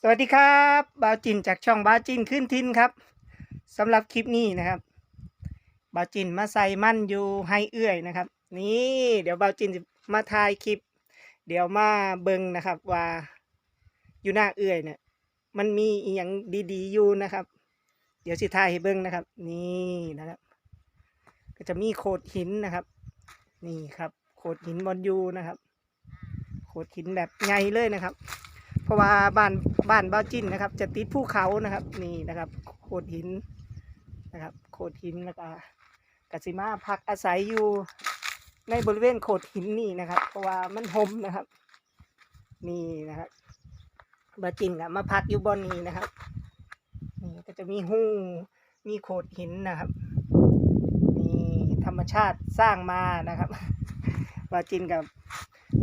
สวัสดีครับบาวจินจากช่องบาวจินขึ้นทินครับสำหรับคลิปนี้นะครับบาวจินมาใส่มั่นอยู่ให้เอื้อยนะครับ นี่เดี๋ยวบาวจินจะมาถ่ายคลิป เดี๋ยวมาเบิ่งนะครับว่าอยู่หน้าเอื้อยเนี่ยมันมีอหย่างดีๆอยู่นะครับ เดี๋ยวสิถ่ายให้เบิ่งนะครับ นี่นะครับ ก็จะมีโขดหินนะครับ นี่ครับ โขดหินบอลยูนะครับ โขดหินแบบใหญ่เลยนะครับ เพราะว่าบ้านบ้านบ้าจิ้นนะครับ จะติดภูเขานะครับ นี่นะครับ โขดหินนะครับ โขดหินแล้วก็กสิมาพักอาศัยอยู่ในบริเวณโขดหินนี่นะครับ เพราะว่ามันหมนะครับ นี่นะครับบ้าจิ้นก็มาพักอยู่บนนี้นะครับนี่ก็จะมีหูมีโขดหินนะครับนี่ธรรมชาติสร้างมานะครับบ้าจิ้นกับ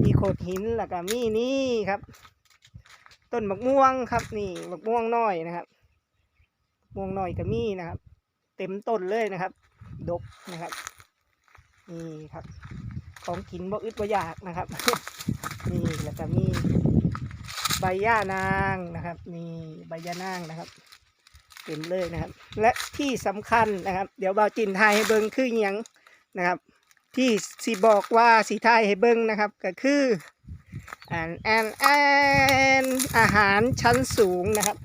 มีโขดหินแล้วก็มีนี่ครับ ต้นมะม่วงครับนี่มะม่วงน้อยนะครับม่วงน้อยก็มีนะครับ เต็มต้นเลยนะครับ ดกนะครับนี่ครับ ของกินบ่อึดบ่อยากนะครับนี่แล้วก็มีใบย่านางนะครับนี่ใบย่านางนะครับ เต็มเลยนะครับ และที่สำคัญนะครับ เดี๋ยวเบาจินทายให้เบิ้งคืออหยังนะครับ ที่สีบอกว่าสีทายให้เบิ้งนะครับ ก็คือ อนแอนแอนอาหารชั้นสูงนะครับ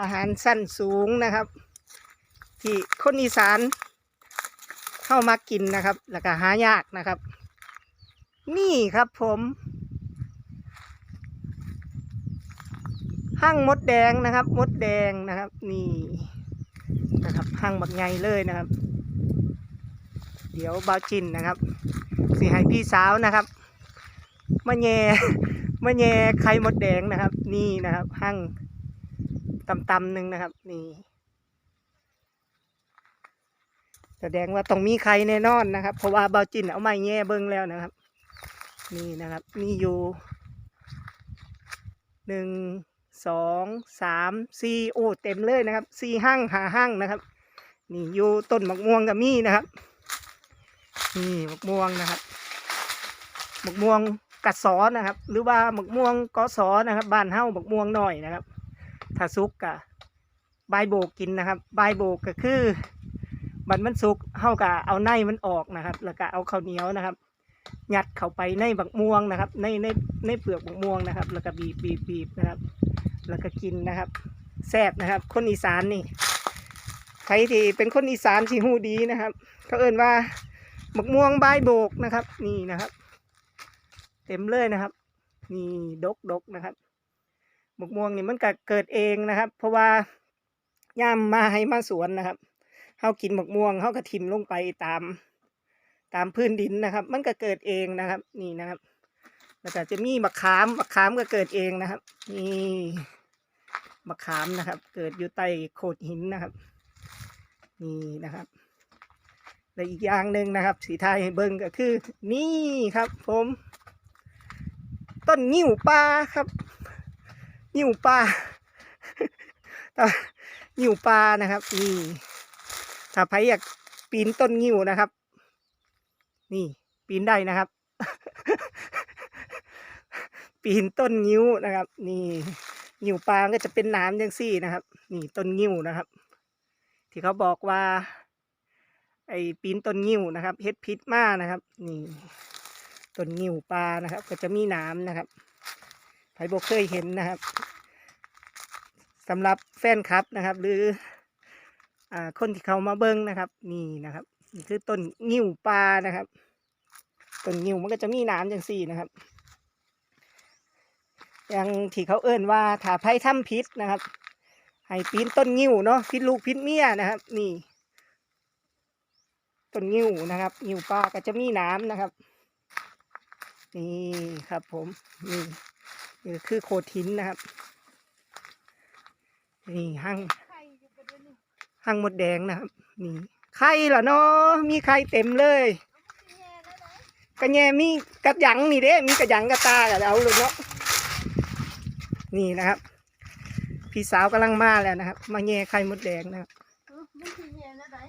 อาหารสั้นสูงนะครับ ที่คนอีสานเข้ามากินนะครับ แล้วก็หายากนะครับ นี่ครับผมหั่งมดแดงนะครับ มดแดงนะครับ นี่นะครับหั่งบักไงเลยนะครับ เดี๋ยวบาวจินนะครับสิให้พี่สาวนะครับ มาแย่มาแย่ไข่มดแดงนะครับ นี่นะครับหั่งตำๆหนึ่งนะครับ นี่แสดงว่าต้องมีไข่แน่นอนนะครับ เพราะว่าเบาจินเอาไม้แย่เบิ้งแล้วนะครับ นี่นะครับ มีอยู่หนึ่งสองสามสี่โอ้เต็มเลยนะครับสี่ห้างหาห้างนะครับ นี่อยู่ต้นมะม่วงกับมีนะครับ นี่มะม่วงนะครับมะม่วง กัดสอนะครับ หรือว่าหมกม่วงกอสอนะครับบ้านเฮ้าหมกม่วงหน่อยนะครับ ถ้าสุกกะใบโบกกินนะครับใบโบกก็คือบันมันสุกเฮากะเอาในมันออกนะครับ แล้วก็เอาข้าวเหนียวนะครับยัดเข้าไปในบักม่วงนะครับ ในในในเปลือกบักม่วงนะครับ แล้วก็บีบบีบบีบนะครับ แล้วก็กินนะครับแซ่บนะครับ คนอีสานนี่ใครที่เป็นคนอีสานที่หูดีนะครับเขาเอ่นว่าหมกม่วงใบโบกนะครับ นี่นะครับ เต็มเลยนะครับ นี่ดกดกนะครับหมกม่วงนี่มันก็เกิดเองนะครับ เพราะว่าย่ามมาให้มาสวนนะครับเฮากินหมกม่วงเฮาก็ทิมลงไปตาม ตามพื้นดินนะครับ มันก็เกิดเองนะครับ นี่นะครับ แล้วก็จะมีมะขามมะขามก็เกิดเองนะครับ นี่มะขามนะครับ เกิดอยู่ใต้โขดหินนะครับ นี่นะครับและอีกอย่างหนึ่งนะครับ สีไทยเบิ้งก็คือ นี่ครับ ผม ต้นงิ้วปลาครับงิ้วปลาต้นงิ้วปลานะครับนี่ถ้าใครอยากปีนต้นงิ้วนะครับ นี่ ปีนได้นะครับ ปีนต้นงิ้วนะครับ นี่งิ้วปลาก็จะเป็นน้ำยังซี่นะครับ นี่ต้นงิ้วนะครับ ที่เขาบอกว่า ไอ้ปีนต้นงิ้วนะครับเฮ็ดพิษมากนะครับ นี่ ต้นงิ้วปลานะครับ ก็จะมีน้ำนะครับใครบอกเคยเห็นนะครับสำหรับแฟนคลับนะครับ หรืออ่าคนที่เขามาเบิ้งนะครับนี่นะครับนี่คือต้นงิ้วปลานะครับต้นงิ้วมันก็จะมีน้ำอย่างสี่นะครับอย่างที่เขาเอิ้นว่าถ้าไผ่ทำพิษนะครับให้ปีนต้นงิ้วเนาะพิษลูกพิษเมียนะครับ นี่ต้นงิ้วนะครับงิ้วปลาก็จะมีน้ำนะครับ นี่ครับผมนี่นี่คือโขดหินนะครับ นี่หั่งหั่งมดแดงนะครับ นี่ไข่เหรอเนาะมีไข่เต็มเลยกระแยมีกระหยังนี่เด้มีกระหยังกระตาก็เอาเลยเนาะนี่นะครับ พี่สาวกำลังมาแล้วนะครับ มาแย่ไข่มดแดงนะครับเออมันสิแย่แล้วได้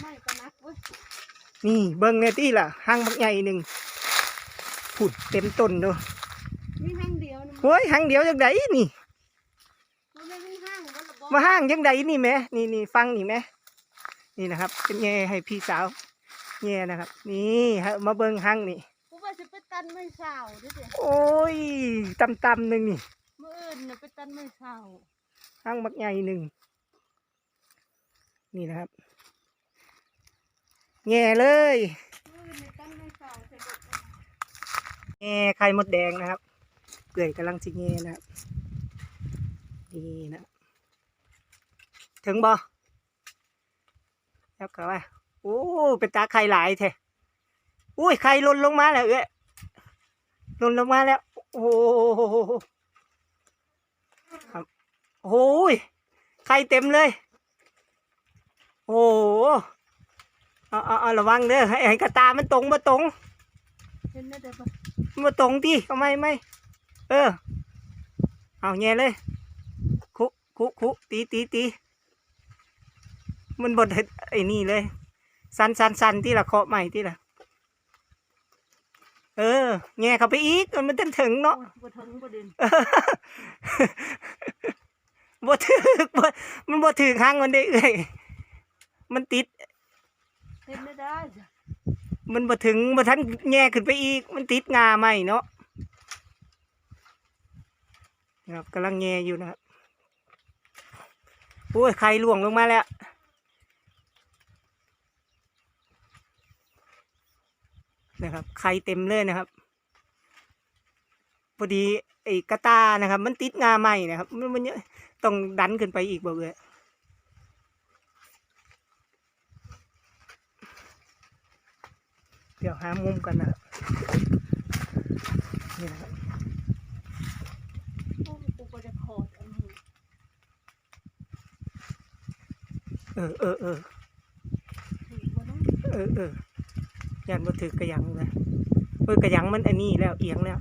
ไม่ก็นักเว้ย นี่เบิ้งในที่ล่ะห้างบักใหญ่หนึ่งผุดเต็มต้นเด้อมีแห้งเดียวนะโอ้ยหางเดียวจังไดนี่มันไม่มีห้างมันระบบมาห้างจังไดนี่แหม่นี่นี่ฟังนี่แหม่นี่นะครับ เป็นแง่ให้พี่สาวแง่นะครับ นี่ฮะมาเบิ่งห้างนี่กูว่าจะไปตันไม่เศร้าดิเด้โอ้ยตำตำๆหนึ่งนี่มื่ออื่นน่ะไปตันไม่เศร้าห้างมักใหญ่หนึ่งนี่นะครับ แง่เลยมื่ออื่นน่ะตันไม่เศร้าเสร็จแล้วแง่ไข่มดแดงนะครับ เกลื่อยกำลังสิแง่นะครับนี่นะ ถึงบ่แล้วก็ว่าโอ้เป็นตาไข่หลายแท้อุ้ยไข่หล่นลงมาแล้วเอ้ยหล่นลงมาแล้ว โอ้โหครับโอ้ยไข่เต็มเลย โอ้โห เอาเอาเอาระวังเด้อให้ให้กระตามันตรงมาตรงเห็นไหมเด้อปะมาตรงที่ทำไมไม่เออ เอาแง่เลย คุคุคุตีตีตีมันบดเห็ดไอ้นี่เลย สันสันสันที่ละเคาะใหม่ที่ละเออแง่เข้าไปอีกมันถึงถึงเนาะโอ้ยบ่ถึงบ่เด่นบ่ถึกบ่มันบ่ถึกหางมันได้เอ้ยมันติด เห็นไม่ได้จ้ะมันบ่ถึงบ่ทันแง่ขึ้นไปอีก มันติดงาใหมเนาะนะครับกำลังแง่อยู่นะครับโอ้ยไข่ล่วงลงมาแล้วนะครับไข่เต็มเลยนะครับพอดีไอ้กระตานะครับ มันติดงาใหม่นะครับ มันมันเยอะต้องดันขึ้นไปอีกบ่เอ่ย ดี๋ยวหามุมกันนะนี่นะครับโอ้ยกูก็จะขอดอันนี้เออเออเออเออเออยันบ่ถือกระยังเลยเออกระยังมันอันนี้แล้วเอียงแล้ว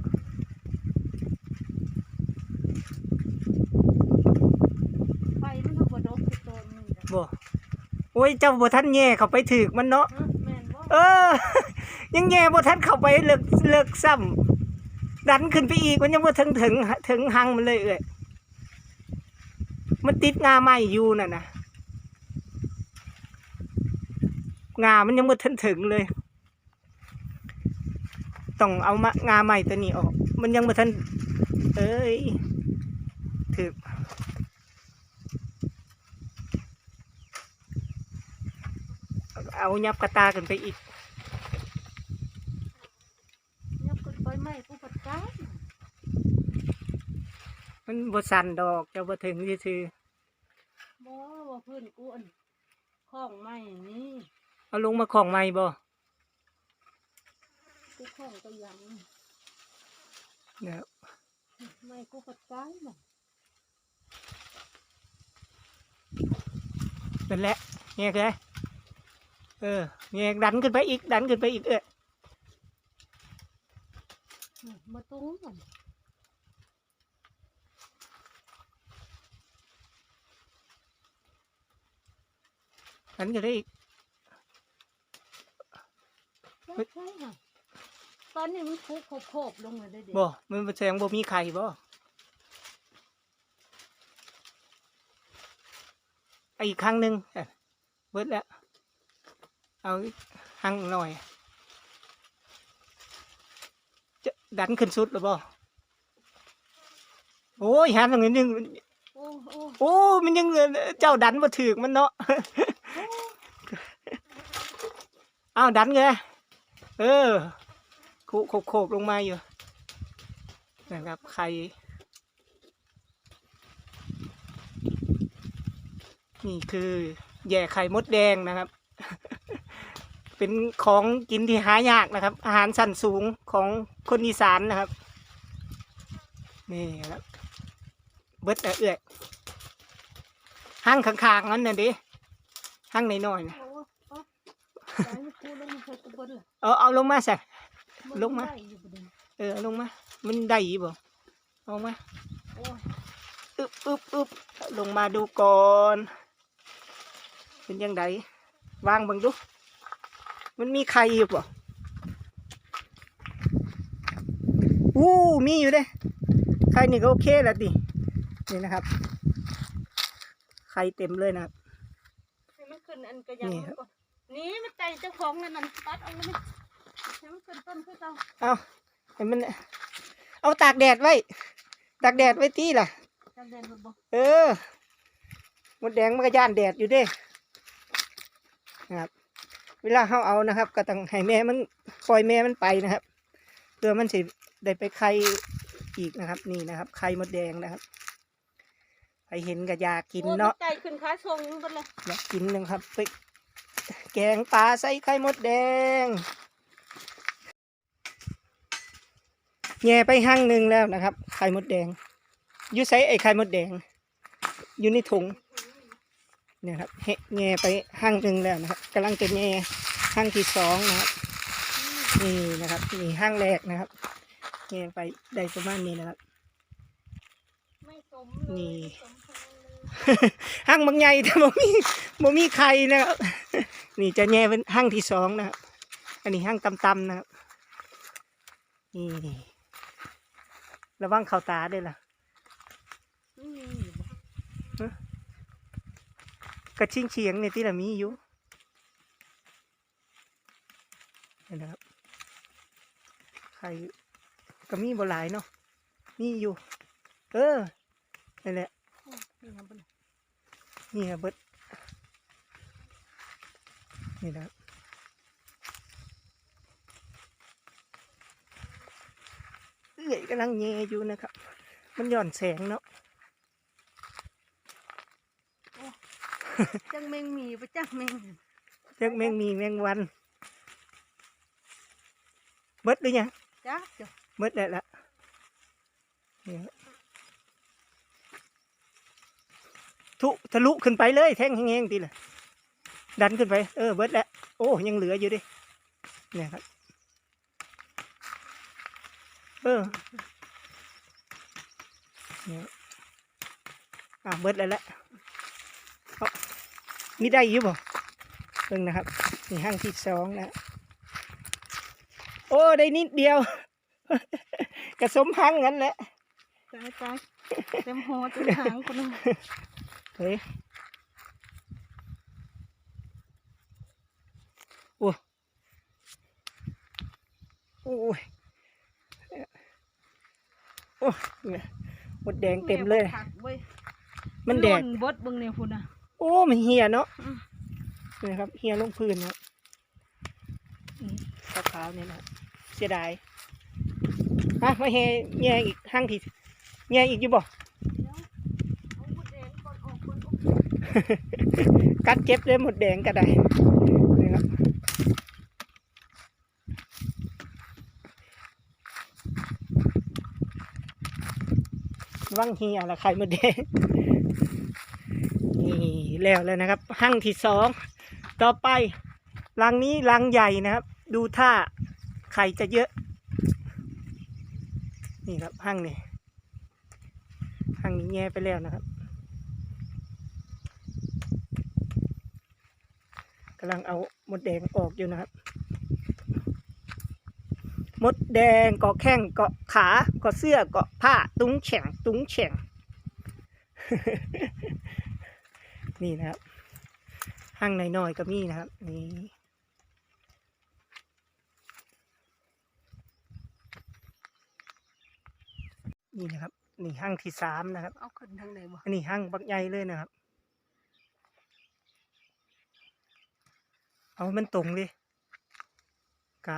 ไฟมันถดกตัวหนึงบ่โอ้ยเจ้าบ่ทันแย่เขาไปถือมันเนาะเออ ยังแย่บ่ทันเข้าไปเลิกเลิกซ้ำดันขึ้นไปอีกมันยังบ่ถึงถึงถึงหังมันเลยเอ้ยมันติดงาใหม่อยู่น่ะนะงามันยังบ่ถึงถึงเลย ต้องเอามางาใหม่ตัวนี้ออก มันยังบ่ทันเอ้ยถึกเอายับกระตาขึ้นไปอีก ยับขึ้นไปไหมกูปัดใจมันบ่สั่นดอกจะบ่ถึงซื่อบ่ว่าเพื่อนกูอันของใหม่นี่ๆเอาลงมาของใหม่บ่กูของตัวอยังเนี่ยไม่กูปัดใจน่ะนั่นแหละแงกเลยเออแงกดันขึ้นไปอีกดันขึ้นไปอีกเออ นี่ มาตุ้งมันดันขึ้นไปอีก ใช่ใช่ค่ะ ตอนนี้มันคุกโคบๆลงมาได้เด็กบ่ มันแสดงบ่มีไข่บ่เอาอีกครั้งหนึ่งเออเบิดแล้ว เอาอีกหังหน่อย จะ ดันขึ้นสุดหรือบ่โอ้ยหันตรงนี้ยังโอ้โอ้โอ้มันยังเอ่อเจ้าดันมาถือกมันเนาะเอาดันไงเออโคโคโคบลงมาอยู่นะครับไข่นี่คือแย่ไข่มดแดงนะครับ เป็นของกินที่หายากนะครับ อาหารชั้นสูงของคนอีสานนะครับ นี่ครับเบิดเอาเอื้อยห้างข้างๆนั่นน่ะดิห้างน้อยๆนะโอ้โอ้ใจมันกูลงมาใส่กูเบิดเลยเอาเอาลงมาสินลงมาได้อยู่บ่เด่นเออเอาลงมามันได้อีบ่เอามาโอ้ยอึบอึบอึบลงมาดูก่อน เป็นยังไงวางเบังดู มันมีไข่อยู่บ่อู้มีอยู่เด้ไข่นี่ก็โอเคแล้วดินี่นะครับ ไข่เต็มเลยนะครับให้มันขึ้นอันกระยังนี่มันครับก่อนนี่มันใจเจ้าของนั่นมันตัดเอาแล้วมันให้มันขึ้นต้นขึ้นเตาเอาให้มัน เอาตากแดดไว้ ตากแดดไว้ที่ล่ะจำเด่นบ่บ่เออมดแดงมันก็ย่านแดดอยู่เด้นะครับ เวลาเขาเอานะครับ ก็ต้องให้แม่มันปล่อยแม่มันไปนะครับ เพื่อมันสิได้ไปไข่อีกนะครับ นี่นะครับ ไข่มดแดงนะครับใครเห็นก็อยากกินโอ้ยเนาะมัใจขึ้นขาชงเบดเลยอยากกินนะครับไปแกงปลาใส่ไข่มดแดงแง่ไปหั่งหนึ่งแล้วนะครับ ไข่มดแดงอยู่ใส่ไอ้ไข่มดแดงอยู่ในถุง เนี่ยครับเฮะแง่ไปหั่งหนึ่งแล้วนะครับกำลังจะแง่หั่งที่สองนะครับนี่นะครับนี่หั่งแรกนะครับแง่ไปได้ประมาณนี้นะครับไม่สมเลยนี่ไม่สมพงเลยหั่งบางใหญ่แต่บ่มีบ่มีไข่นะครับนี่จะแง่เป็นหั่งที่สองนะครับอันนี้หั่งตำๆนะครับนี่ระวังเข่าตาด้วยล่ะ อืมอยู่บ่ กระชิงเฉียงเนี่ยที่ละมีอยู่นี่นะครับไข่ก็มีบ่หลายเนาะมีอยู่ เออนั่นแหละนี่ครับเนี่ยนี่ครับเบิดนี่นะครับเอื้อยกำลังเงยอยู่นะครับ มันหย่อนแสงเนาะ จังแมงมีปะจังแมงเรียกแมงมีแมงวัน เบิดหรือยังจ้าจ้ะเบิดแล้วละนี่ครับทุทะลุขึ้นไปเลยแท่งแห้งๆทีละดันขึ้นไป เออเบิดแล้วโอ้ยังเหลืออยู่ดิเนี่ยครับ เออเนี่ยอ่าเบิดแล้วแหละเอา มีได้อยู่บ่เบิ่งนะครับนี่ห้างที่สองนะโอ้ได้นิดเดียว กระสมพังงั้นแหละตายตายเต็มหัวเต็มหางคนนึงเฮ้ยโอ้โอ้ยโอ้ยเนี่ยหมดแดงเต็มเลยผักเว้ยมันแดงล่บดเบิ่งเนี่ยพุ่นน่ะโอ้มันเหี่ยเนาะอืมนี่ครับเหี่ยลงพื้นนะครับอืมขาวๆเนี่ยนะเสียดายฮะมาเฮแย่อีกห้างทีแย่อีกอยู่บ่เดี๋ยวเอาหมดแดงก่อนออกก่อนออกกัดเจ็บเลยหมดแดงก็ได้นะครับว่างเฮียละไข่หมดแดงนี่ แล้วแล้วนะครับหั่งที่สองต่อไปรังนี้รังใหญ่นะครับ ดูท่าไข่จะเยอะ นี่ครับหั่งนี่หั่งนี้แย่ไปแล้วนะครับกำลังเอามดแดงออกอยู่นะครับมดแดงเกาะแข้งเกาะขาเกาะเสื้อเกาะผ้า ตุ้งแฉ่งตุ้งแฉ่ง นี่นะครับห้างหน่อยๆก็มีนะครับนี่นี่นะครับนี่ห้างที่สามนะครับเอาขึ้นทางไหนบ่อันนี้ห้างบักใหญ่เลยนะครับ เอาให้มันตรงเลยกะ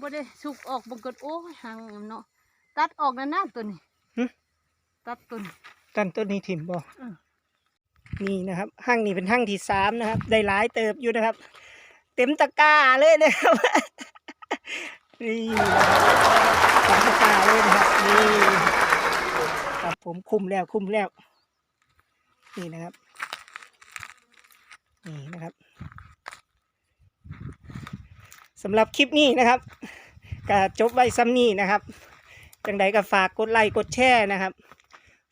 บ่ได้สุกออกบ่เกิดโอ้ยหางเนาะตัดออกแล้วนะตัวนี้หึตัดตัวนี้ ตันต้นนี้ถิ่มบ่เออนี่นะครับห้างนี้เป็นห้างที่สามนะครับ ได้หลายเติบอยู่นะครับ เต็มตะกร้าเลยนะครับนี่นะครับเต็มตะกร้าเลยนะครับนี่ครับผมคุมแล้วคุมแล้ว นี่นะครับนี่นะครับสำหรับคลิปนี้นะครับก็จบไว้ซ้ำนี้นะครับจังใดก็ฝากกดไลค์กดแชร์นะครับ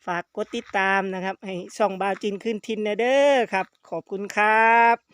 ฝากกดติดตามนะครับ ให้ช่องบาวจินขึ้นทินนะเด้อครับ ขอบคุณครับ